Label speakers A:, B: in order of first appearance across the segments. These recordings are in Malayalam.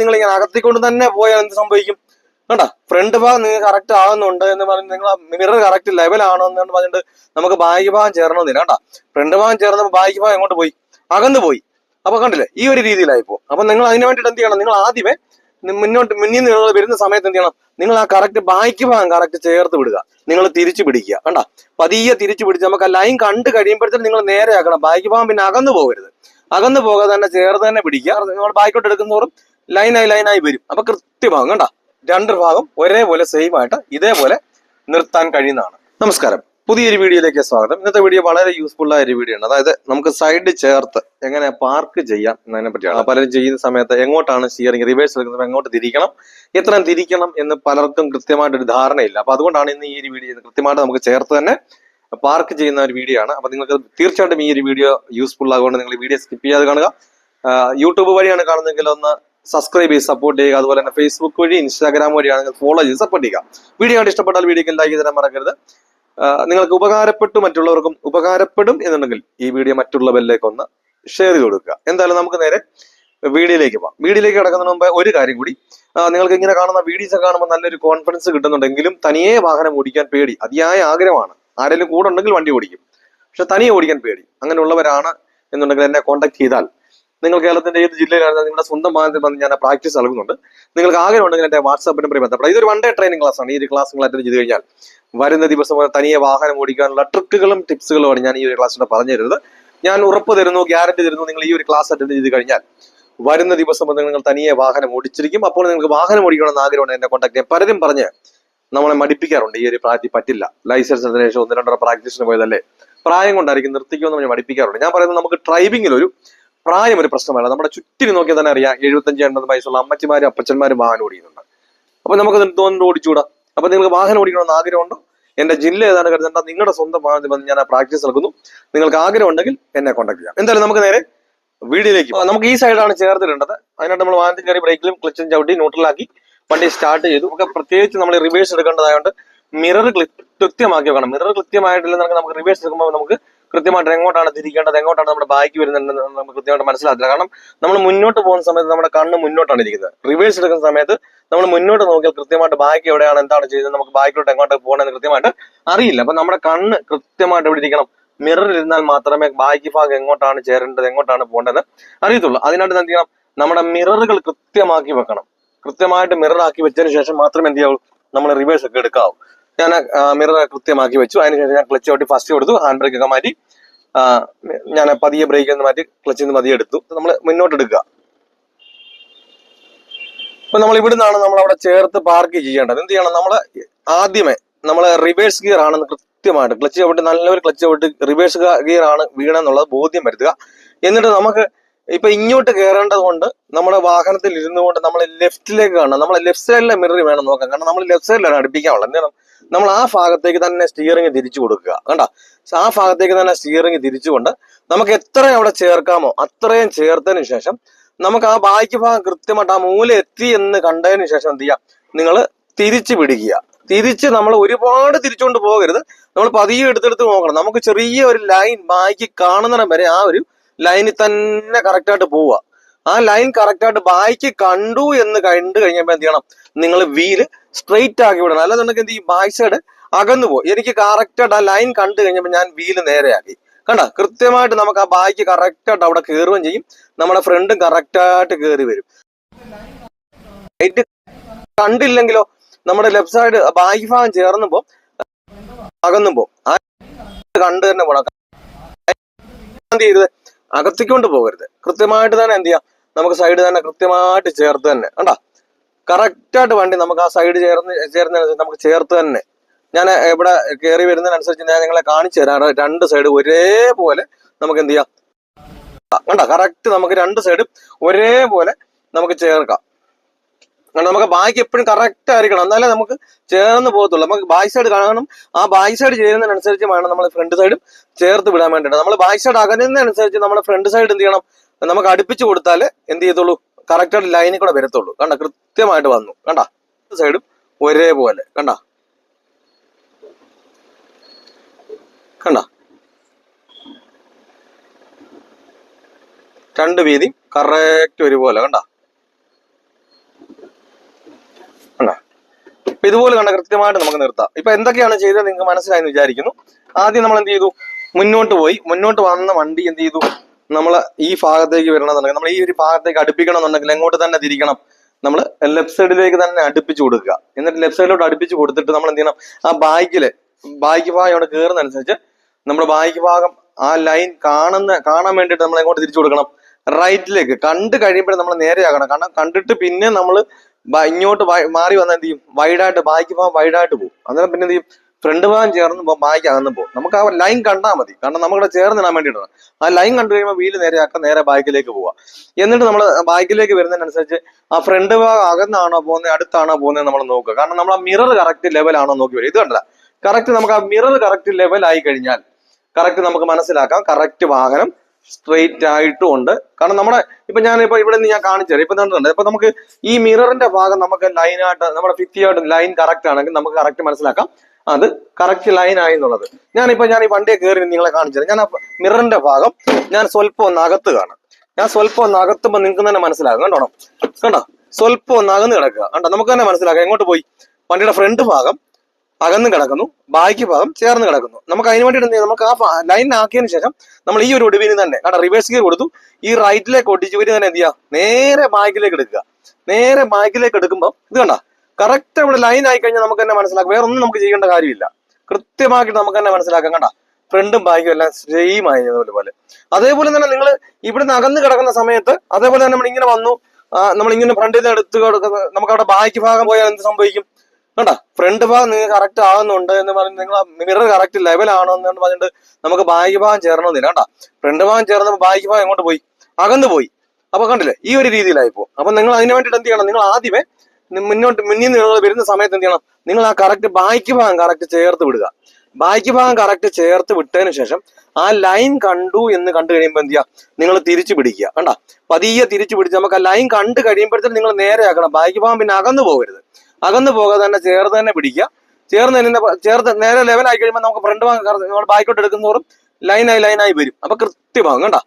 A: നിങ്ങൾ ഇങ്ങനെ അകത്തിക്കൊണ്ട് തന്നെ പോയാൽ എന്ത് സംഭവിക്കും? കണ്ടോ? ഫ്രണ്ട് ഭാഗം നിങ്ങൾ കറക്റ്റ് ആകുന്നുണ്ട് എന്ന് പറഞ്ഞ് നിങ്ങൾ മിറർ കറക്റ്റ് ലെവൽ ആണോ എന്ന് പറഞ്ഞിട്ട് നമുക്ക് ബാക്കി ഭാഗം ചേരണമെന്നില്ല കണ്ടോ? ഫ്രണ്ട് ഭാഗം ചേർന്നപ്പോൾ ബാക്കി ഭാഗം എങ്ങോട്ട് പോയി? അകന്നു പോയി. അപ്പൊ കണ്ടില്ലേ? ഈ ഒരു രീതിയിലായി പോകും. അപ്പൊ നിങ്ങൾ അതിന് വേണ്ടിയിട്ട് എന്ത് ചെയ്യണം? നിങ്ങൾ ആദ്യമേ മുന്നോട്ട് മുന്നിൽ നിന്ന് വരുന്ന സമയത്ത് എന്ത് ചെയ്യണം? നിങ്ങൾ ആ കറക്റ്റ് ബാക്കി ഭാഗം കറക്റ്റ് ചേർത്ത് വിടുക. നിങ്ങൾ തിരിച്ചു പിടിക്കുക. കണ്ട? പതിയെ തിരിച്ചു പിടിച്ച് നമുക്ക് ആ ലൈൻ കണ്ട് കഴിയുമ്പോഴത്തേക്കും നിങ്ങൾ നേരെ ആക്കണം. ബാക്കി ഭാഗം പിന്നെ അകന്നു പോകരുത്. അകന്നു പോകാതെ തന്നെ ചേർത്ത് തന്നെ പിടിക്കുക. നിങ്ങൾ ബാക്കോട്ട് എടുക്കുന്നതോറും ലൈനായി ലൈനായി വരും. അപ്പൊ കൃത്യഭാഗം കണ്ട? രണ്ട് ഭാഗം ഒരേപോലെ സെയിം ആയിട്ട് ഇതേപോലെ നിർത്താൻ കഴിയുന്നതാണ്. നമസ്കാരം. പുതിയൊരു വീഡിയോയിലേക്ക് സ്വാഗതം. ഇന്നത്തെ വീഡിയോ വളരെ യൂസ്ഫുൾ ആയ ഒരു വീഡിയോ ആണ്. അതായത് നമുക്ക് സൈഡ് ചേർത്ത് എങ്ങനെ പാർക്ക് ചെയ്യാം എന്നതിനെ പറ്റിയാണ്. പലരും ചെയ്യുന്ന സമയത്ത് എങ്ങോട്ടാണ് സ്റ്റിയറിംഗ് റിവേഴ്സ് എടുക്കുന്നത് എങ്ങോട്ട് തിരിക്കണം എത്ര തിരിക്കണം എന്ന് പലർക്കും കൃത്യമായിട്ടൊരു ധാരണയില്ല. അപ്പൊ അതുകൊണ്ടാണ് ഇന്ന് ഈ ഒരു വീഡിയോ കൃത്യമായിട്ട് നമുക്ക് ചേർത്ത് തന്നെ പാർക്ക് ചെയ്യുന്ന ഒരു വീഡിയോ ആണ്. അപ്പൊ നിങ്ങൾക്ക് തീർച്ചയായിട്ടും ഈ ഒരു വീഡിയോ യൂസ്ഫുൾ ആകുകൊണ്ട് നിങ്ങൾ വീഡിയോ സ്കിപ്പ് ചെയ്യാതെ കാണുക. യൂട്യൂബ് വഴിയാണ് കാണുന്നതെങ്കിൽ ഒന്ന് സബ്സ്ക്രൈബ് ചെയ്ത് സപ്പോർട്ട് ചെയ്യുക. അതുപോലെ തന്നെ ഫേസ്ബുക്ക് വഴി ഇൻസ്റ്റാഗ്രാം വഴിയാണെങ്കിൽ ഫോളോ ചെയ്ത് സപ്പോർട്ട് ചെയ്യുക. വീഡിയോ കണ്ട് ഇഷ്ടപ്പെട്ടാൽ വീഡിയോക്ക് ലൈക്ക് തരാൻ മറക്കരുത്. നിങ്ങൾക്ക് ഉപകാരപ്പെട്ടു മറ്റുള്ളവർക്കും ഉപകാരപ്പെടും എന്നുണ്ടെങ്കിൽ ഈ വീഡിയോ മറ്റുള്ളവരിലേക്ക് ഒന്ന് ഷെയർ ചെയ്ത് കൊടുക്കുക. എന്തായാലും നമുക്ക് നേരെ വീഡിയോയിലേക്ക് പോകാം. വീഡിയോയിലേക്ക് കിടക്കുന്നതിന് മുമ്പ് ഒരു കാര്യം കൂടി. നിങ്ങൾക്ക് ഇങ്ങനെ കാണുന്ന വീഡിയോസ് കാണുമ്പോൾ നല്ലൊരു കോൺഫിഡൻസ് കിട്ടുന്നുണ്ടെങ്കിലും തനിയെ വാഹനം ഓടിക്കാൻ പേടി. അതിയായ ആഗ്രഹമാണ്. ആരെങ്കിലും കൂടെ ഉണ്ടെങ്കിൽ വണ്ടി ഓടിക്കും. പക്ഷെ തനിയെ ഓടിക്കാൻ പേടി. അങ്ങനെയുള്ളവരാണ് എന്നുണ്ടെങ്കിൽ എന്നെ കോൺടാക്ട് ചെയ്താൽ നിങ്ങൾ കേരളത്തിന്റെ ഏത് ജില്ലയിലാണെന്ന് നിങ്ങളുടെ സ്വന്തം വാഹനത്തിൽ വന്ന് ഞാൻ പ്രാക്ടീസ് നൽകുന്നുണ്ട്. നിങ്ങൾക്ക് ആഗ്രഹം ഉണ്ടെങ്കിൽ എന്റെ വാട്സാപ്പ് നമ്പറിൽ ബന്ധപ്പെടാം. ഇതൊരു വൺ ഡേ ട്രെയിനിങ് ക്ലാസ് ആണ്. ഈ ഒരു ക്ലാസ് നിങ്ങൾ അറ്റൻഡ് ചെയ്ത് കഴിഞ്ഞാൽ വരുന്ന ദിവസം തനിയെ വാഹനം ഓടിക്കാനുള്ള ട്രിക്കുകളും ടിപ്സുകളുമാണ് ഞാൻ ഈ ഒരു ക്ലാസ്സിലൂടെ പറഞ്ഞു തരുന്നത്. ഞാൻ ഉറപ്പ് തരുന്നു ഗ്യാരണ്ടി തരുന്നു നിങ്ങൾ ഈ ഒരു ക്ലാസ് അറ്റൻഡ് ചെയ്ത് കഴിഞ്ഞാൽ വരുന്ന ദിവസം മുതൽ നിങ്ങൾ തനിയെ വാഹനം ഓടിച്ചിരിക്കും. അപ്പോൾ നിങ്ങൾക്ക് വാഹനം ഓടിക്കണമെന്ന് ആഗ്രഹമാണ് എന്നെ കോൺടാക്ട് ചെയ്യാൻ പലരും പറഞ്ഞ് നമ്മളെ മടിപ്പിക്കാറുണ്ട്. ഈ ഒരു പ്രായത്തിൽ പറ്റില്ല. ലൈസൻസ് ശേഷം ഒന്ന് രണ്ടര പ്രാക്ടീസിന് പോയതല്ലേ? പ്രായം കൊണ്ടായിരിക്കും നിർത്തിക്കുമെന്ന് നമ്മൾ മടിപ്പിക്കാറുണ്ട്. ഞാൻ പറയുന്നത് നമുക്ക് ഡ്രൈവിംഗിൽ ഒരു പ്രായം ഒരു പ്രശ്നമല്ല. നമ്മുടെ ചുറ്റിനു നോക്കിയാൽ തന്നെ അറിയാം എഴുപത്തഞ്ച് എൺപത് വയസ്സുള്ള അമ്മച്ചിമാരും അപ്പച്ചന്മാരും വാഹനം ഓടിക്കുന്നുണ്ട്. അപ്പൊ നമുക്ക് തോന്നുന്നു ഓടിച്ചുകൂടാ? അപ്പൊ നിങ്ങൾക്ക് വാഹനം ഓടിക്കണമെന്ന് ആഗ്രഹമുണ്ടോ? എന്റെ ജില്ല ഏതാണ് കരുതേണ്ട നിങ്ങളുടെ സ്വന്തം വാഹനത്തിൽ വന്ന് ഞാൻ പ്രാക്ടീസ് നൽകുന്നു നിങ്ങൾക്ക് ആഗ്രഹം ഉണ്ടെങ്കിൽ എന്നെ കോൺടാക്ട് ചെയ്യാം. എന്തായാലും നമുക്ക് നേരെ പോകാം. നമുക്ക് ഈ സൈഡാണ് ചേർത്തിട്ടുണ്ടത് അതിനായിട്ട് നമ്മൾ വാഹനത്തിൽ കയറി ബ്രേക്കിലും ക്ലച്ചും ചവിട്ടി ന്യൂട്രലാക്കി വണ്ടി സ്റ്റാർട്ട് ചെയ്തു. നമുക്ക് പ്രത്യേകിച്ച് നമ്മൾ റിവേഴ്സ് എടുക്കേണ്ടതായതുകൊണ്ട് മിറർ കൃത്യമാക്കി വെക്കണം. മിറർ കൃത്യമായിട്ടില്ല നമുക്ക് റിവേഴ്സ് എടുക്കുമ്പോൾ നമുക്ക് കൃത്യമായിട്ട് എങ്ങോട്ടാണ് തിരിക്കേണ്ടത് എങ്ങോട്ടാണ് നമ്മുടെ ബാക്ക് വരുന്നത് നമുക്ക് കൃത്യമായിട്ട് മനസ്സിലാക്കില്ല കാരണം നമ്മൾ മുന്നോട്ട് പോകുന്ന സമയത്ത് നമ്മുടെ കണ്ണ് മുന്നോട്ടാണ് ഇരിക്കുന്നത്. റിവേഴ്സ് എടുക്കുന്ന സമയത്ത് നമ്മൾ മുന്നോട്ട് നോക്കിയാൽ കൃത്യമായിട്ട് ബാക്കി എവിടെയാണ് എന്താണ് ചെയ്യുന്നത് നമുക്ക് ബാക്കിലോട്ട് എങ്ങോട്ട് പോകണമെന്ന് കൃത്യമായിട്ട് അറിയില്ല. അപ്പൊ നമ്മുടെ കണ്ണ് കൃത്യമായിട്ട് എവിടെ ഇരിക്കണം? മിററിൽ ഇരുന്നാൽ മാത്രമേ ബാക്കി ഭാഗം എങ്ങോട്ടാണ് ചേരേണ്ടത് എങ്ങോട്ടാണ് പോകേണ്ടത് അറിയത്തുള്ളൂ. അതിനായിട്ട് എന്ത് ചെയ്യണം? നമ്മുടെ മിററുകൾ കൃത്യമാക്കി വെക്കണം. കൃത്യമായിട്ട് മിററാക്കി വെച്ചതിന് ശേഷം മാത്രമേ എന്ത് ചെയ്യാവൂ? നമ്മൾ റിവേഴ്സ് ഒക്കെ എടുക്കാവൂ. ഞാൻ മിറർ കൃത്യമാക്കി വെച്ചു. അതിനുശേഷം ഞാൻ ക്ലച്ച് ചവിട്ടി ഫസ്റ്റ് കൊടുത്തു. ഹാൻഡ് ബ്രേക്ക് ഒക്കെ മാറ്റി ഞാൻ പതിയെ ബ്രേക്ക് നിന്ന് മാറ്റി ക്ലച്ചിൽ നിന്ന് പതിയെ എടുത്തു. നമ്മൾ മുന്നോട്ട് എടുക്കുക. അപ്പൊ നമ്മൾ ഇവിടുന്നാണ് നമ്മൾ അവിടെ ചേർത്ത് പാർക്ക് ചെയ്യേണ്ടത്. എന്ത് ചെയ്യണം? നമ്മൾ ആദ്യമേ നമ്മൾ റിവേഴ്സ് ഗിയർ ആണെന്ന് കൃത്യമായിട്ട് ക്ലച്ച് ചവിട്ടി നല്ലൊരു ക്ലച്ച് ചവിട്ട് റിവേഴ്സ് ഗിയർ ആണ് വീണെന്നുള്ളത് ബോധ്യം വരുത്തുക. എന്നിട്ട് നമുക്ക് ഇപ്പൊ ഇങ്ങോട്ട് കയറേണ്ടത് കൊണ്ട് നമ്മുടെ വാഹനത്തിൽ ഇരുന്നുകൊണ്ട് നമ്മൾ ലെഫ്റ്റിലേക്ക് കാണണം. നമ്മൾ ലെഫ്റ്റ് സൈഡിലെ മിറർ വേണം നോക്കാം കാരണം നമ്മൾ ലെഫ്റ്റ് സൈഡിലാണ് അടുപ്പിക്കാനുള്ളത് എന്താണ് നമ്മൾ ആ ഭാഗത്തേക്ക് തന്നെ സ്റ്റിയറിംഗ് തിരിച്ചു കൊടുക്കുക. കണ്ട? ആ ഭാഗത്തേക്ക് തന്നെ സ്റ്റിയറിംഗ് തിരിച്ചുകൊണ്ട് നമുക്ക് എത്രയും അവിടെ ചേർക്കാമോ അത്രയും ചേർത്തതിന് ശേഷം നമുക്ക് ആ ബാക്കി ഭാഗം കൃത്യമായിട്ട് ആ മൂല എത്തി എന്ന് കണ്ടതിന് ശേഷം എന്ത് ചെയ്യാം നിങ്ങൾ തിരിച്ചു പിടിക്കുക തിരിച്ച് നമ്മൾ ഒരുപാട് തിരിച്ചുകൊണ്ട് പോകരുത്. നമ്മൾ പതിയെ എടുത്തെടുത്ത് നോക്കണം. നമുക്ക് ചെറിയ ഒരു ലൈൻ ബാക്കി കാണുന്നിടം വരെ ആ ഒരു ലൈനിൽ തന്നെ കറക്റ്റായിട്ട് പോവുക. ആ ലൈൻ കറക്റ്റ് ആയിട്ട് ബാക്കി കണ്ടു എന്ന് കണ്ടു കഴിഞ്ഞപ്പോ എന്ത് ചെയ്യണം? നിങ്ങൾ വീൽ സ്ട്രെയിറ്റ് ആക്കി വിടണം. അല്ലാന്നുണ്ടെങ്കിൽ എന്ത് ഈ ബായ് സൈഡ് അകന്നു പോകും. എനിക്ക് കറക്റ്റായിട്ട് ആ ലൈൻ കണ്ടു കഴിഞ്ഞപ്പോൾ ഞാൻ വീൽ നേരെയാക്കി കണ്ട? കൃത്യമായിട്ട് നമുക്ക് ആ ബായ്ക്ക് കറക്റ്റായിട്ട് അവിടെ കയറുകയും ചെയ്യും. നമ്മുടെ ഫ്രണ്ടും കറക്റ്റായിട്ട് കയറി വരും. കണ്ടില്ലെങ്കിലോ നമ്മുടെ ലെഫ്റ്റ് സൈഡ് ബാക്കി ഭാഗം ചേർന്നുമ്പോ അകന്നുമ്പോ ആ കണ്ടു തന്നെ പോണം. എന്ത് ചെയ്യരുത്? അകത്തിക്കൊണ്ട് പോകരുത്. കൃത്യമായിട്ട് തന്നെ എന്ത് ചെയ്യാം? നമുക്ക് സൈഡ് തന്നെ കൃത്യമായിട്ട് ചേർത്ത് തന്നെ. കണ്ടാ? കറക്റ്റായിട്ട് വണ്ടി നമുക്ക് ആ സൈഡ് ചേർന്ന് ചേർന്ന് നമുക്ക് ചേർത്ത് തന്നെ. ഞാൻ ഇവിടെ കയറി വരുന്നതിനനുസരിച്ച് ഞാൻ നിങ്ങളെ കാണിച്ചു തരാം. രണ്ട് സൈഡ് ഒരേപോലെ നമുക്ക് എന്ത് ചെയ്യാം? കണ്ട? കറക്റ്റ് നമുക്ക് രണ്ട് സൈഡും ഒരേപോലെ നമുക്ക് ചേർക്കാം. കാരണം നമുക്ക് ബാക്ക് എപ്പോഴും കറക്റ്റ് ആയിരിക്കണം. എന്നാലേ നമുക്ക് ചേർന്ന് പോകത്തുള്ളൂ. നമുക്ക് ബാക്ക് സൈഡ് കാണണം ആ ബാക്ക് സൈഡ് ചേരുന്നതിനനുസരിച്ച് വേണം നമ്മൾ ഫ്രണ്ട് സൈഡും ചേർത്ത് വിടാൻ വേണ്ടിയിട്ട്. നമ്മൾ ബാക്ക് സൈഡ് അകലുന്നതനുസരിച്ച് നമ്മുടെ ഫ്രണ്ട് സൈഡ് എന്ത് ചെയ്യണം? നമുക്ക് അടുപ്പിച്ച് കൊടുത്താൽ എന്ത് ചെയ്തോളൂ കറക്റ്റായിട്ട് ലൈനിൽ കൂടെ വരത്തുള്ളൂ. കണ്ട? കൃത്യമായിട്ട് വന്നു. കണ്ട? സൈഡും ഒരേപോലെ. കണ്ട? കണ്ട? രണ്ട് വീതിയും കറക്റ്റ് ഒരുപോലെ. കണ്ട? ഇപ്പൊ ഇതുപോലെ കണ്ട കൃത്യമായിട്ട് നമുക്ക് നിർത്താം. ഇപ്പൊ എന്തൊക്കെയാണ് ചെയ്തത് നിങ്ങൾക്ക് മനസ്സിലായെന്ന് വിചാരിക്കുന്നു. ആദ്യം നമ്മൾ എന്ത് ചെയ്തു? മുന്നോട്ട് പോയി. മുന്നോട്ട് വന്ന വണ്ടി എന്ത് ചെയ്തു? നമ്മൾ ഈ ഭാഗത്തേക്ക് വരണമെന്നുണ്ടെങ്കിൽ നമ്മൾ ഈ ഒരു ഭാഗത്തേക്ക് അടുപ്പിക്കണം എന്നുണ്ടെങ്കിൽ എങ്ങോട്ട് തന്നെ തിരിക്കണം? നമ്മൾ ലെഫ്റ്റ് സൈഡിലേക്ക് തന്നെ അടുപ്പിച്ച് കൊടുക്കുക. എന്നിട്ട് ലെഫ്റ്റ് സൈഡിലോട്ട് അടുപ്പിച്ച് കൊടുത്തിട്ട് നമ്മൾ എന്ത് ചെയ്യണം? ആ ബാക്കിൽ ബാക്ക് ഭാഗം അവിടെ കയറുന്നതനുസരിച്ച് നമ്മുടെ ബാക്ക് ഭാഗം ആ ലൈൻ കാണുന്ന കാണാൻ വേണ്ടിയിട്ട് നമ്മൾ എങ്ങോട്ട് തിരിച്ചു കൊടുക്കണം? റൈറ്റിലേക്ക് കണ്ട് കഴിയുമ്പോഴേ നമ്മൾ നേരെയാകണം കാരണം കണ്ടിട്ട് പിന്നെ നമ്മൾ ഇങ്ങോട്ട് മാറി വന്നാൽ എന്ത് ചെയ്യും? വൈഡായിട്ട് ബാക്കി ഭാഗം വൈഡായിട്ട് പോകും. അന്നേരം പിന്നെ എന്ത് ചെയ്യും? ഫ്രണ്ട് ഭാഗം ചേർന്ന് ബാക്കി അകന്ന് പോകും. നമുക്ക് ആ ലൈൻ കണ്ടാൽ മതി. കാരണം നമുക്കിവിടെ ചേർന്നിടാൻ വേണ്ടിയിട്ടാണ്. ആ ലൈൻ കണ്ടു കഴിയുമ്പോൾ വീൽ നേരെയാക്കാൻ നേരെ ബാക്കിലേക്ക് പോവുക എന്നിട്ട് നമ്മൾ ബാക്കിലേക്ക് വരുന്നതിനനുസരിച്ച് ആ ഫ്രണ്ട് ഭാഗം അകന്നാണോ പോകുന്നത് അടുത്താണോ പോകുന്നത് നമ്മൾ നോക്കുക. കാരണം നമ്മൾ ആ മിറർ കറക്റ്റ് ലെവലാണോ നോക്കി വരും ഇത് കണ്ടല്ല കറക്റ്റ് നമുക്ക് ആ മിറർ കറക്റ്റ് ലെവൽ ആയി കഴിഞ്ഞാൽ കറക്റ്റ് നമുക്ക് മനസ്സിലാക്കാം. കറക്റ്റ് വാഹനം സ്ട്രെയിറ്റ് ആയിട്ടും ഉണ്ട്. കാരണം നമ്മുടെ ഇപ്പൊ ഞാൻ ഇപ്പൊ ഇവിടെ നിന്ന് ഞാൻ കാണിച്ചു തരാം. ഇപ്പൊ കണ്ടിട്ടുണ്ട് ഇപ്പൊ നമുക്ക് ഈ മിററിന്റെ ഭാഗം നമുക്ക് ലൈനായിട്ട് നമ്മുടെ ഫിത്തിയായിട്ട് ലൈൻ കറക്റ്റ് ആണെങ്കിൽ നമുക്ക് കറക്റ്റ് മനസ്സിലാക്കാം. അത് കറക്റ്റ് ലൈൻ ആയി എന്നുള്ളത്. ഞാനിപ്പോ ഞാൻ ഈ വണ്ടിയെ കയറി നിങ്ങളെ കാണിച്ചു ഞാൻ മിററിന്റെ ഭാഗം ഞാൻ സ്വല്പം ഒന്ന് അകത്ത് കാണാം. ഞാൻ സ്വല്പം ഒന്ന് അകത്തുമ്പോ നിങ്ങൾക്ക് തന്നെ മനസ്സിലാകും. കണ്ടോ? കണ്ടോ? സ്വല്പം ഒന്ന് അകന്ന് കിടക്കുക. കണ്ടോ? നമുക്ക് തന്നെ മനസ്സിലാക്കാം. എങ്ങോട്ട് പോയി? വണ്ടിയുടെ ഫ്രണ്ട് ഭാഗം അകന്ന് കിടക്കുന്നു ബാക്കി ഭാഗം ചേർന്ന് കിടക്കുന്നു. നമുക്ക് അതിന് ചെയ്യാം? നമുക്ക് ആ ലൈൻ ആക്കിയതിനു ശേഷം നമ്മൾ ഈ ഒരു ഒടുവിന് തന്നെ കാരണം റിവേഴ്സ് ഗിയർ കൊടുത്തു. ഈ റൈറ്റിലേക്ക് ഒട്ടിച്ചു വരി തന്നെ എന്ത് നേരെ ബാക്കിലേക്ക് എടുക്കുക. നേരെ ബാക്കിലേക്ക് എടുക്കുമ്പോൾ ഇത് കണ്ട? കറക്റ്റ് അവിടെ ലൈൻ ആയി കഴിഞ്ഞാൽ നമുക്ക് തന്നെ മനസ്സിലാക്കാം. വേറെ ഒന്നും നമുക്ക് ചെയ്യേണ്ട കാര്യമില്ല. കൃത്യമായിട്ട് നമുക്ക് തന്നെ മനസ്സിലാക്കാം. കണ്ട? ഫ്രണ്ടും ബാക്കും എല്ലാം സെയിം ആയതുപോലെ പോലെ. അതേപോലെ തന്നെ നിങ്ങൾ ഇവിടുന്ന് അകന്ന് കിടക്കുന്ന സമയത്ത് അതേപോലെ തന്നെ നമ്മൾ ഇങ്ങനെ വന്നു നമ്മൾ ഇങ്ങനെ ഫ്രണ്ടിൽ നിന്ന് എടുത്ത് കൊടുക്കുന്നത് നമുക്ക് അവിടെ ബാക്കി ഭാഗം പോയാൽ എന്ത് സംഭവിക്കും? കണ്ട? ഫ്രണ്ട് ഭാഗം നിങ്ങൾക്ക് കറക്റ്റ് ആകുന്നുണ്ട് എന്ന് പറഞ്ഞ് നിങ്ങൾ മിറർ കറക്റ്റ് ലെവലാണോ എന്ന് പറഞ്ഞിട്ട് നമുക്ക് ബാഹ്യ ഭാഗം ചേർന്നൊന്നില്ല കണ്ട? ഫ്രണ്ട് ഭാഗം ചേർന്നപ്പോൾ ബാഹ്യ ഭാഗം എങ്ങോട്ട് പോയി? അകന്നു പോയി. അപ്പൊ കണ്ടില്ലേ? ഈ ഒരു രീതിയിലായി പോകും അപ്പൊ നിങ്ങൾ അതിന് വേണ്ടിയിട്ട് എന്ത് ചെയ്യണം? നിങ്ങൾ ആദ്യമേ മുന്നോട്ട് മുന്നിൽ നിങ്ങൾ വരുന്ന സമയത്ത് എന്ത് ചെയ്യണം? നിങ്ങൾ ആ കറക്റ്റ് ബാക്കി ഭാഗം കറക്റ്റ് ചേർത്ത് വിടുക. ബാക്കി ഭാഗം കറക്റ്റ് ചേർത്ത് വിട്ടതിന് ശേഷം ആ ലൈൻ കണ്ടു എന്ന് കണ്ടു കഴിയുമ്പോൾ എന്ത് ചെയ്യുക? നിങ്ങൾ തിരിച്ചു പിടിക്കുക. കണ്ട? പതിയെ തിരിച്ചു പിടിച്ച് നമുക്ക് ആ ലൈൻ കണ്ടു കഴിയുമ്പോഴത്തേക്കും നിങ്ങൾ നേരെ ആക്കണം. ബാക്കി ഭാഗം പിന്നെ അകന്നു പോകരുത്. അകന്നു പോകാതെ തന്നെ ചേർത്ത് തന്നെ പിടിക്കുക. ചേർന്ന് തന്നെ ചേർത്ത് നേരെ ലെവലായി കഴിയുമ്പോൾ നമുക്ക് ഫ്രണ്ട് ഭാഗം നമ്മൾ ബാക്കോട്ട് എടുക്കുന്നതോറും ലൈനായി ലൈനായി വരും. അപ്പൊ കൃത്യമാകും കണ്ട?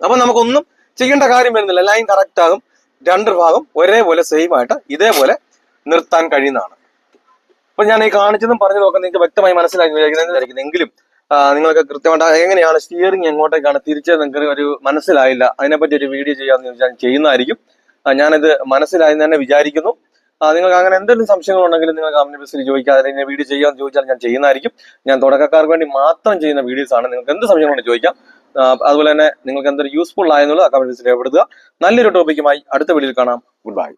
A: അപ്പൊ നമുക്കൊന്നും ചെയ്യേണ്ട കാര്യം വരുന്നില്ല. ലൈൻ കറക്റ്റ് ആകും. രണ്ട് ഭാഗം ഒരേപോലെ സെയിം ആയിട്ട് ഇതേപോലെ നിർത്താൻ കഴിയുന്നതാണ്. അപ്പൊ ഞാൻ ഈ കാണിച്ചതും പറഞ്ഞു നോക്കാൻ നിങ്ങൾക്ക് വ്യക്തമായി മനസ്സിലാക്കി എങ്കിലും നിങ്ങൾക്ക് കൃത്യമായിട്ട് എങ്ങനെയാണ് സ്റ്റിയറിംഗ് എങ്ങോട്ടേക്കാണ് തിരിച്ചത് നിങ്ങൾക്ക് ഒരു മനസ്സിലായില്ല. അതിനെപ്പറ്റി ഒരു വീഡിയോ ചെയ്യാമെന്ന് ചോദിച്ചാൽ ചെയ്യുന്നതായിരിക്കും. ഞാനത് മനസ്സിലായെന്ന് തന്നെ വിചാരിക്കുന്നു. നിങ്ങൾക്ക് അങ്ങനെ എന്തെങ്കിലും സംശയങ്ങൾ ഉണ്ടെങ്കിൽ നിങ്ങൾ കമന്റ് ബോക്സിൽ ചോദിക്കുക. അല്ലെങ്കിൽ വീഡിയോ ചെയ്യാമെന്ന് ചോദിച്ചാൽ ഞാൻ ചെയ്യുന്നതായിരിക്കും. ഞാൻ തുടക്കക്കാർക്ക് വേണ്ടി മാത്രം ചെയ്യുന്ന വീഡിയോസ് ആണ്. നിങ്ങൾക്ക് എന്ത് സംശയങ്ങളും ചോദിക്കാം. അതുപോലെ തന്നെ നിങ്ങൾക്ക് എന്തൊരു യൂസ്ഫുൾ ആയെന്നുള്ളത് കമന്റ് ബോക്സിൽ രേഖപ്പെടുത്തുക. നല്ലൊരു ടോപ്പിക്കുമായി അടുത്ത വീഡിയോയിൽ കാണാം. Good bye